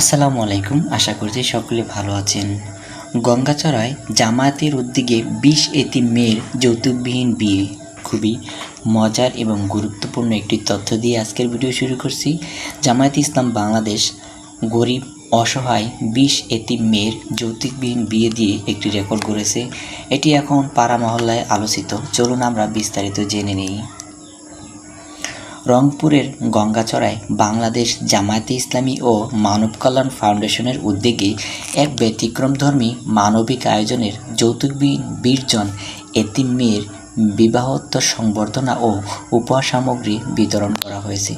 আসসালামু আলাইকুম। আশা করছি সকলে ভালো আছেন। গঙ্গাচড়ায় জামায়াতের উদ্যোগে বিশ এতি মেয়ের যৌতুকবিহীন বিয়ে। খুবই মজার এবং গুরুত্বপূর্ণ একটি তথ্য দিয়ে আজকের ভিডিও শুরু করছি। জামায়াত ইসলাম বাংলাদেশ গরিব, অসহায় বিশ এতি মেয়ের যৌতুকবিহীন বিয়ে দিয়ে একটি রেকর্ড করেছে এটি এখন পাড়া মহল্লায় আলোচিত। চলুন আমরা বিস্তারিত জেনে নিই। রংপুরের গঙ্গাচড়ায় বাংলাদেশ জামায়াতে ইসলামী ও মানব কল্যাণ ফাউন্ডেশনের উদ্যোগে এক ব্যতিক্রমধর্মী মানবিক আয়োজনের যৌতুকবিহীন বীরজন, এতিম মেয়ের বিবাহোত্তর সংবর্ধনা ও উপহার সামগ্রী বিতরণ করা হয়েছে।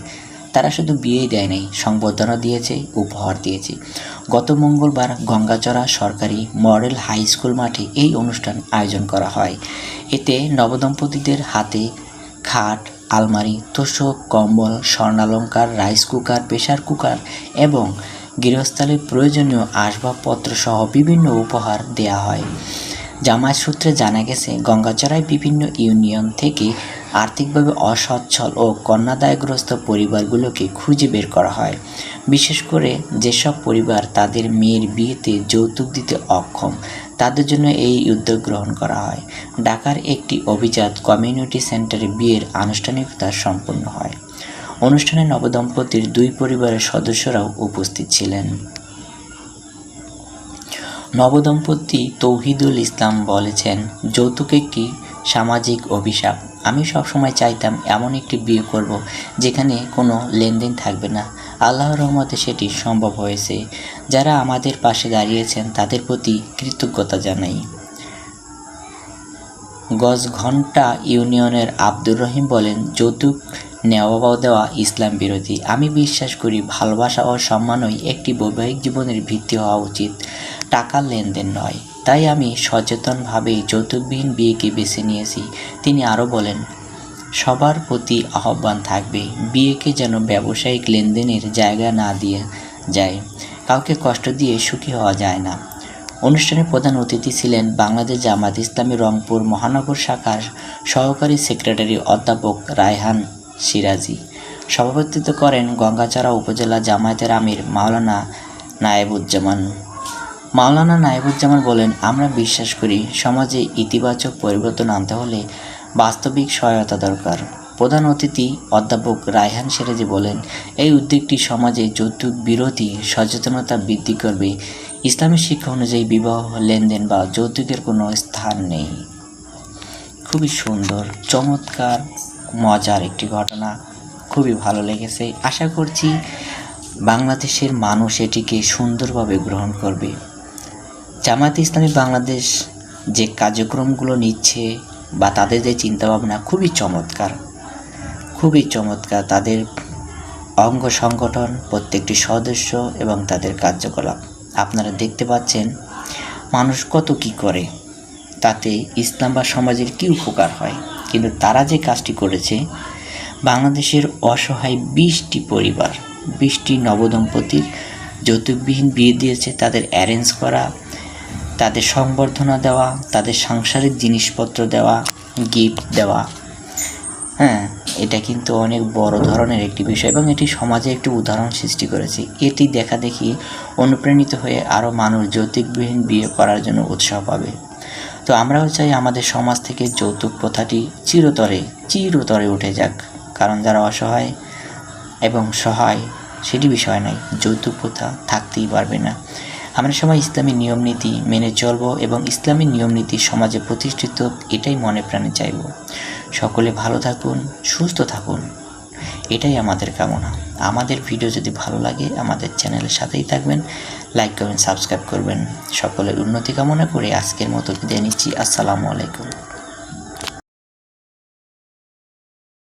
তারা শুধু বিয়েই দেয় নাই, সংবর্ধনা দিয়েছে, উপহার দিয়েছে। গত মঙ্গলবার গঙ্গাচড়া সরকারি মডেল হাই স্কুল মাঠে এই অনুষ্ঠান আয়োজন করা হয়। এতে নবদম্পতিদের হাতে খাট আলমারি, তোষক, কম্বল, স্বর্ণালঙ্কার, রাইস কুকার, প্রেসার কুকার এবং গৃহস্থলের প্রয়োজনীয় আসবাবপত্র সহ বিভিন্ন উপহার দেয়া হয়। জামায়াত সূত্রে জানা গেছে, গঙ্গাচড়ায় বিভিন্ন ইউনিয়ন থেকে আর্থিকভাবে অসচ্ছল ও কন্যাদায়গ্রস্ত পরিবারগুলোকে খুঁজে বের করা হয়। বিশেষ করে যেসব পরিবার তাদের মেয়ের বিয়েতে যৌতুক দিতে অক্ষম তাদের জন্য এই উদ্যোগ গ্রহণ করা হয়। ঢাকার একটি অভিজাত কমিউনিটি সেন্টারে বিয়ের আনুষ্ঠানিকতা সম্পন্ন হয়। অনুষ্ঠানে নবদম্পতির দুই পরিবারের সদস্যরাও উপস্থিত ছিলেন। নবদম্পতি তৌহিদুল ইসলাম বলেছেন, যৌতুক একটি সামাজিক অভিশাপ। আমি সবসময় চাইতাম এমন একটি বিয়ে করব যেখানে কোনো লেনদেন থাকবে না। আল্লাহর রহমতে সেটি সম্ভব হয়েছে। যারা আমাদের পাশে দাঁড়িয়েছেন, তাদের প্রতি কৃতজ্ঞতা জানাই। গজঘণ্টা ইউনিয়নের আব্দুর রহিম বলেন, যৌতুক নেওয়া দেওয়া ইসলাম বিরোধী। আমি বিশ্বাস করি ভালোবাসা ও সম্মানই একটি বৈবাহিক জীবনের ভিত্তি হওয়া উচিত। টাকার লেনদেন নয়। তাই আমি সচেতনভাবেই যৌতুকবিহীন বিয়েকে বেছে নিয়েছি। তিনি আরও বলেন, সবার প্রতি আহ্বান থাকবে। বিয়েকে যেন ব্যবসায়িক লেনদেনের জায়গা না দিয়ে যায়। কাউকে কষ্ট দিয়ে সুখী হওয়া যায় না। অনুষ্ঠানে প্রধান অতিথি ছিলেন বাংলাদেশ জামাত ইসলামী রংপুর মহানগর শাখার সহকারী সেক্রেটারি অধ্যাপক রায়হান সিরাজি। সভাপতিত্ব করেন গঙ্গাচড়া উপজেলা জামায়াতের আমির মাওলানা নায়েবুজ্জামান। মাওলানা নায়েবুজ্জামান বলেন, আমরা বিশ্বাস করি সমাজে ইতিবাচক পরিবর্তন আনতে হলে বাস্তবিক সহায়তা দরকার। প্রধান অতিথি অধ্যাপক রায়হান সিরাজি বলেন, এই উদ্যোগটি সমাজে যৌতুক, বিরোধী, সচেতনতা বৃদ্ধি করবে। ইসলামী শিক্ষা অনুযায়ী বিবাহ, লেনদেন বা যৌতুকের কোনো স্থান নেই। খুবই সুন্দর, চমৎকার, মজার একটি ঘটনা। খুবই ভালো লেগেছে। আশা করছি বাংলাদেশের মানুষ এটিকে সুন্দরভাবে গ্রহণ করবে। জামায়াত ইসলামী বাংলাদেশ যে কার্যক্রমগুলো নিচ্ছে বা তাদের যে চিন্তাভাবনা, খুবই চমৎকার। খুবই চমৎকার তাদের অঙ্গ সংগঠন, প্রত্যেকটি সদস্য এবং তাদের কার্যকলাপ। আপনারা দেখতে পাচ্ছেন মানুষ কত কি করে, তাতে ইসলাম বা সমাজের কী উপকার হয়। কিন্তু তারা যে কাজটি করেছে, বাংলাদেশের অসহায় বিশটি পরিবার, বিশটি নবদম্পতির যৌতুকবিহীন বিয়ে দিয়েছে, তাদের অ্যারেঞ্জ করা, তাদের সংবর্ধনা দেওয়া, তাদের সাংসারিক জিনিসপত্র দেওয়া গিফট দেওয়া হ্যাঁ এটা কিন্তু অনেক বড় ধরনের একটি বিষয় এবং এটি সমাজে একটি উদাহরণ সৃষ্টি করেছে। এটি দেখা দেখি অনুপ্রাণিত হয়ে আরও মানুষ যৌতুকবিহীন বিয়ে করার জন্য উৎসাহ পাবে। তো আমরাও চাই আমাদের সমাজ থেকে যৌতুক প্রথাটি চিরতরে চিরতরে উঠে যাক। কারণ যারা অসহায় এবং সহায়, সেটি বিষয় নয়। যৌতুক প্রথা থাকতেই পারবে না। আমরা সবাই ইসলামী নিয়ম নীতি মেনে চলব এবং ইসলামী নিয়ম নীতি সমাজে প্রতিষ্ঠিত, এটাই মনে প্রাণে চাইব। সকলে ভালো থাকুন, সুস্থ থাকুন। এটাই আমাদের কামনা। আমাদের ভিডিও যদি ভালো লাগে, আমাদের চ্যানেলের সাথেই থাকবেন, লাইক করবেন সাবস্ক্রাইব করবেন। সকলের উন্নতি কামনা করে আজকের মতো বিদায় নিচ্ছি। আসসালামু আলাইকুম।